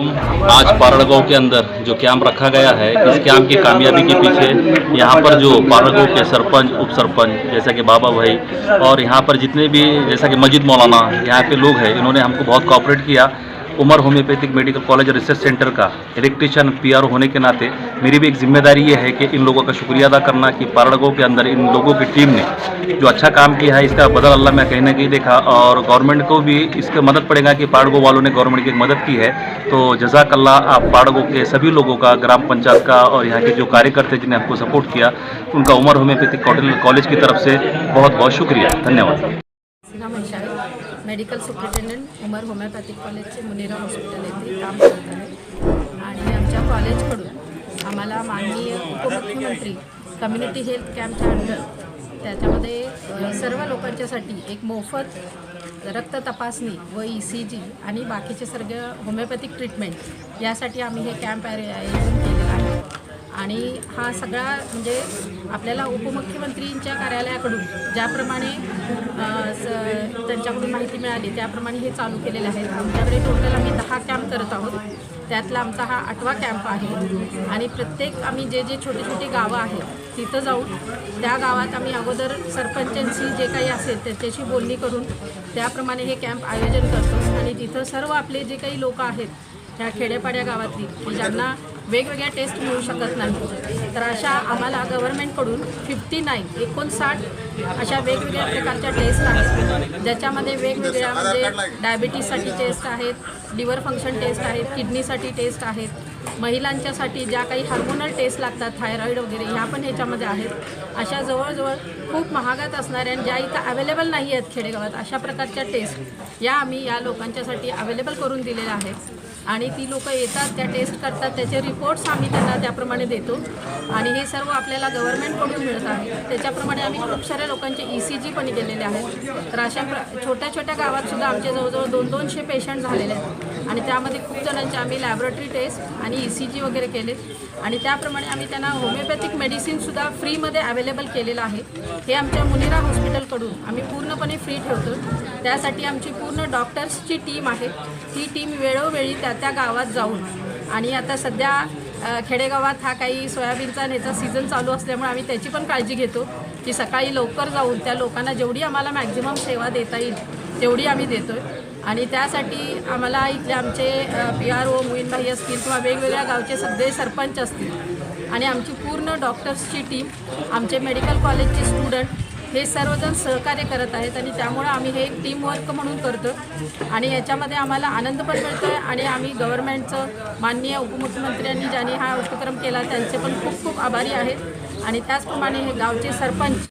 आज पारड़गांव के अंदर जो कैंप रखा गया है, इस कैंप की कामयाबी के पीछे यहाँ पर जो पारड़गांव के सरपंच उप सरपंच जैसा कि बाबा भाई और यहाँ पर जितने भी, जैसा कि मस्जिद मौलाना यहाँ के लोग हैं, इन्होंने हमको बहुत cooperate KIA. Umar homoeopathic medical college research centre का इलेक्ट्रिशियन पी होने के नाते मेरी भी एक ज़िम्मेदारी ये है कि इन लोगों का शुक्रिया अदा करना कि पारड़गांव के अंदर इन लोगों की टीम ने जो अच्छा काम किया है, इसका बदल अल्लाह मैं कहीं ना कहीं देखा और गवर्नमेंट को भी इसका मदद पड़ेगा कि पाड़गो वालों ने गवर्नमेंट की मदद की है। तो जजाक अल्लाह आप पाड़गो के सभी लोगों का, ग्राम पंचायत का और यहाँ के जो कार्यकर्ते जिन्हें हमको सपोर्ट किया, उनका उमर होम्योपैथिक कॉलेज की तरफ़ से बहुत बहुत शुक्रिया। धन्यवाद। मेडिकल सुप्रिटेंडंट उमर होमिओपॅथिक कॉलेजचे मुनेरा हॉस्पिटल येथे काम करत आहे. आणि आमच्या कॉलेजकडून आम्हाला माननीय उपमुख्यमंत्री कम्युनिटी हेल्थ कॅम्पच्या अंडर त्याच्यामध्ये सर्व लोकांच्यासाठी एक मोफत रक्त तपासणी व ई सी जी आणि बाकीचे सर्व होमिओपॅथिक ट्रीटमेंट यासाठी आम्ही हे कॅम्प आयोजन केलेलं आहे. आणि हा सगळा म्हणजे आपल्याला उपमुख्यमंत्रींच्या कार्यालयाकडून ज्याप्रमाणे स- त्यांच्याकडून माहिती मिळाली त्याप्रमाणे हे चालू केलेले आहे. आमच्याकडे टोटल आम्ही दहा कॅम्प करत आहोत. त्यातला आमचा हा आठवा कॅम्प आहे. आणि प्रत्येक आम्ही जे जे छोटे छोटे गावं आहेत तिथं जाऊन त्या गावात आम्ही अगोदर सरपंचांशी जे काही असेल त्याच्याशी बोलणी करून त्याप्रमाणे हे कॅम्प आयोजन करतो. आणि तिथं सर्व आपले जे काही लोक आहेत ह्या खेडेपाड्या गावातली की ज्यांना वेगवेगळ्या टेस्ट मिळू शकत नाही. तर अशा आम्हाला गव्हर्नमेंटकडून फिफ्टी नाईन एकोणसाठ अशा वेगवेगळ्या प्रकारच्या टेस्ट आहेत. ज्याच्यामध्ये वेगवेगळ्या म्हणजे डायबिटीजसाठी टेस्ट आहेत लिव्हर फंक्शन टेस्ट आहेत किडनीसाठी टेस्ट आहेत महिलांच्यासाठी ज्या काही हार्मोनल टेस्ट लागतात थायरॉईड वगैरे ह्या पण ह्याच्यामध्ये आहेत. अशा जवळजवळ खूप महागात असणाऱ्या आणि ज्या इथं अवेलेबल नाही आहेत खेडेगावात अशा प्रकारच्या टेस्ट या आम्ही या लोकांच्यासाठी अवेलेबल करून दिलेल्या आहेत. आणि ती लोक येतात त्या टेस्ट करतात त्याचे रिपोर्ट्स आम्ही त्यांना त्याप्रमाणे देतो. आणि हे सर्व आपल्याला गव्हर्नमेंटकडून मिळत आहे. त्याच्याप्रमाणे आम्ही खूप साऱ्या लोकांचे ई सी जी पण केलेले आहेत. तर अशा प्र छोट्या छोट्या गावात सुद्धा आमचे जवळजवळ दोन दोनशे पेशंट झालेले आहेत. आणि त्यामध्ये खूप जणांचे आम्ही लॅबोरेटरी टेस्ट आणि ई सी जी वगैरे केले. आणि त्याप्रमाणे आम्ही त्यांना होमिओपॅथिक मेडिसिनसुद्धा फ्रीमध्ये अवेलेबल केलेलं आहे. हे आमच्या मुनिरा हॉस्पिटलकडून आम्ही पूर्णपणे फ्री ठेवतो त्यासाठी आमची पूर्ण डॉक्टर्सची टीम आहे. ती टीम वेळोवेळी त्या त्या गावात जाऊन आणि आता सध्या खेडेगावात हा काही सोयाबीनचा आणि ह्याचा सीझन चालू असल्यामुळे आम्ही त्याची पण काळजी घेतो. की सकाळी लवकर जाऊन त्या लोकांना जेवढी आम्हाला मॅक्झिमम सेवा देता येईल तेवढी आम्ही देतो आहे आणि त्यासाठी आम्हाला इथले आमचे पी आर ओ मोईनभाई असतील किंवा वेगवेगळ्या गावचे सगळे सरपंच असतील आणि आमची पूर्ण डॉक्टर्सची टीम आमचे मेडिकल कॉलेजचे स्टुडंट हे सर्वजण सहकार्य करत आहेत आणि त्यामुळं आम्ही हे एक टीमवर्क म्हणून करतो आणि याच्यामध्ये आम्हाला आनंद पण मिळतो आहे आणि आम्ही गव्हर्नमेंटचं माननीय उपमुख्यमंत्र्यांनी ज्यांनी हा उपक्रम केला त्यांचे पण खूप खूप आभारी आहेत. आणि त्याचप्रमाणे हे गावचे सरपंच